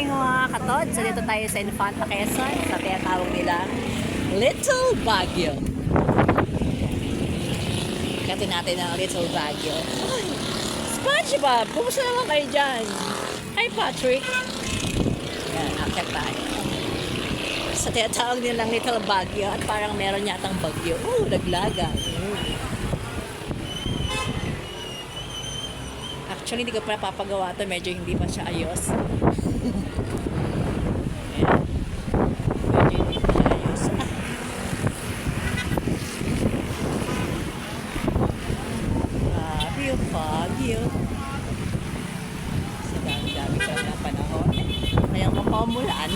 morning mga katod. So dito tayo sa Infanta Quezon sa tinatawag nila Little Baguio. Kati natin ang Little Baguio. SpongeBob! Kumusta naman kayo dyan? Hi Patrick! Yan, akit tayo. Sa tinatawag nilang Little Baguio at parang meron yatang bagyo. Oh, naglaga. Actually, hindi ko pa napapagawa to. Medyo hindi pa siya ayos. Yung Baguio. Sa dami-dami ng panahon. Kaya mapamulan.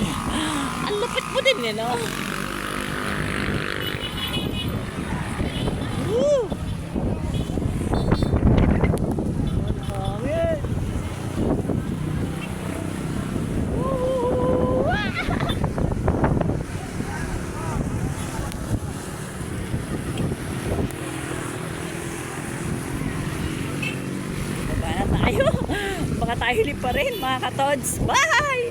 Ang lupit mo din, eh, no? Woo! Hangin. Woo! Baba na tayo. Baka tayo huli pa rin, mga katods. Bye!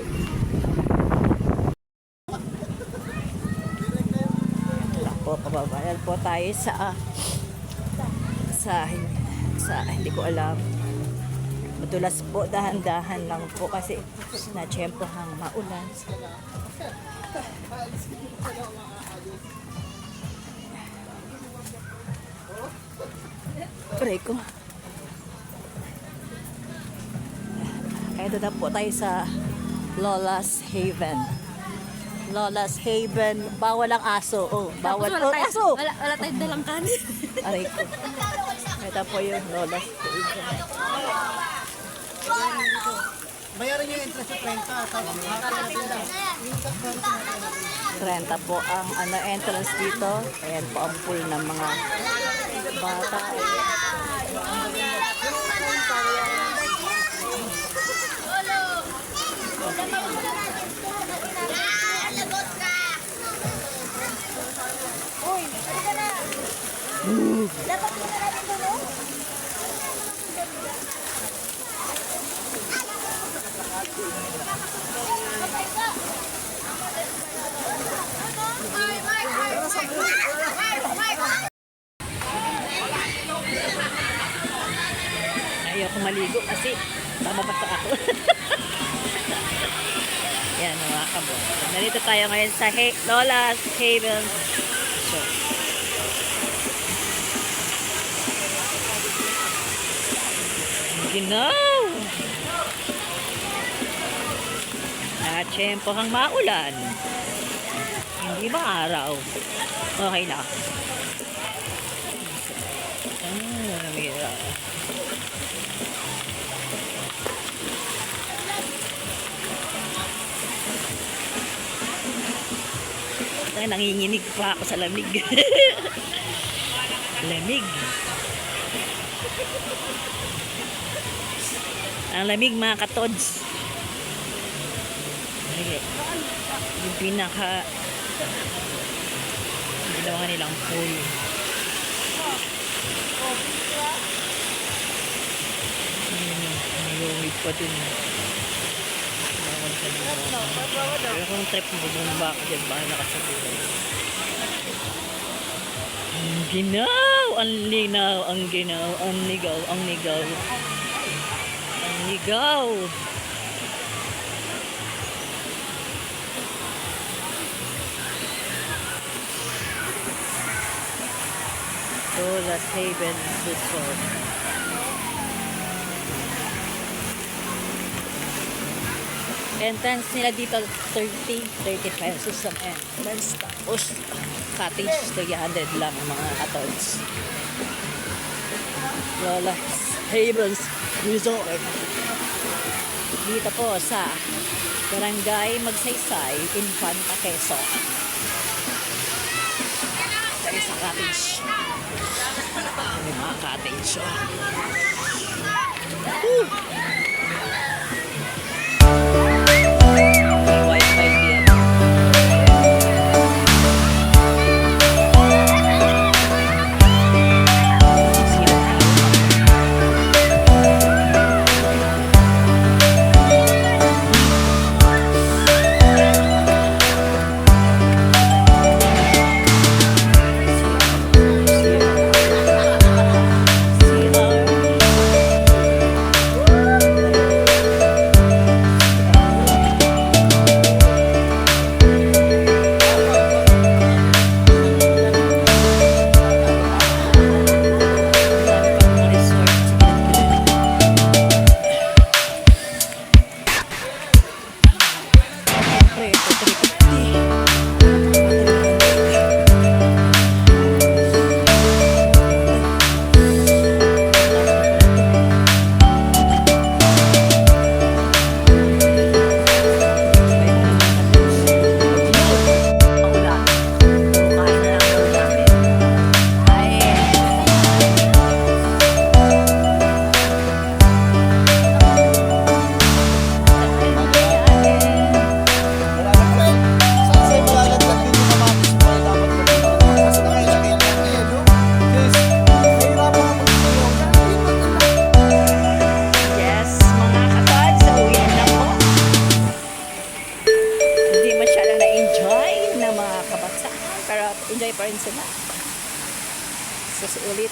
Po, kababayan po tayo sa sa sa hindi ko alam madulas po dahan-dahan lang po kasi na tiyempo hang maulan Pray Ito na po tayo sa Lola's Haven Lola's Haven bawal ang aso oh, bawal Tapos oh, wala, aso tayo, wala, wala tayong dalang kanin. Aray ko. Ito po yung Lola's Haven. Bayaran niyo yung interest sa 30, tapos hati natin 30 po ang ano entrance dito. Ayan po ang pool ng mga bata. Ayoko maligo kasi bababasa ako. Yan mga kabo. Narito tayo ngayon sa He- Lola's Haven Ginaw! Nakachempo kang maulan. Hindi ba araw? Okay na. Ah, mira. Ay, nanginginig pa ako sa lamig. lamig. Ang lamig mga katods. Yung pinaka ginawa nilang pool. Lumig pa dun. Na. Pero kung trip mo, bumaba ka dyan, baka nakasabihin. Ang ginaw! Ang linaw! Ang ginaw! Ang ligaw! Ang ligaw! Ang ligaw! Solas Haven Resort. Entrance nila dito 30, 30 pesos ang entrance. Tapos cottage 300 lang ang mga katods. Lola's Havens Resort. Dito po sa Barangay Magsaysay, Infanta Quezon. Tayo sa cottage. May mga cottage. Woo!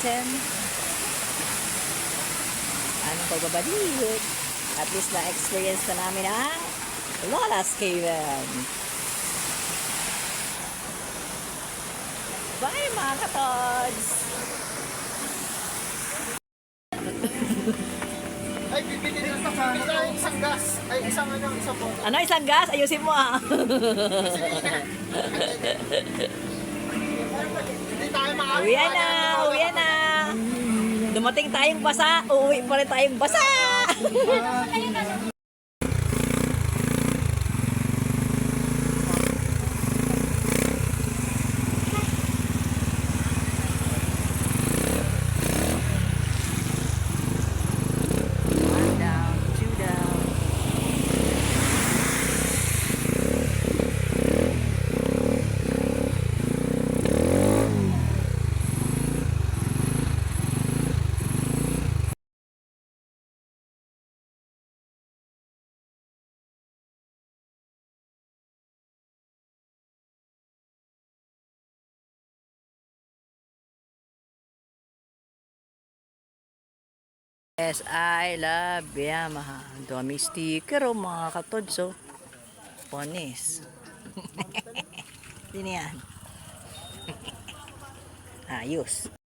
Natin. Anong pagbabalik? At least na-experience na namin ang Lola's Caven. Bye mga katods! Ay, bibili din sa ano, isang gas. Ay, isang ano, isang boto. Ano isang gas? Ayusin mo ah. uwi na! Uwi na! Dumating tayong basa, uuwi pa rin tayong basa! Yes, I love Yamaha. Dami sticker oh, mga katodso. Ponis. Sino yan? Ayos.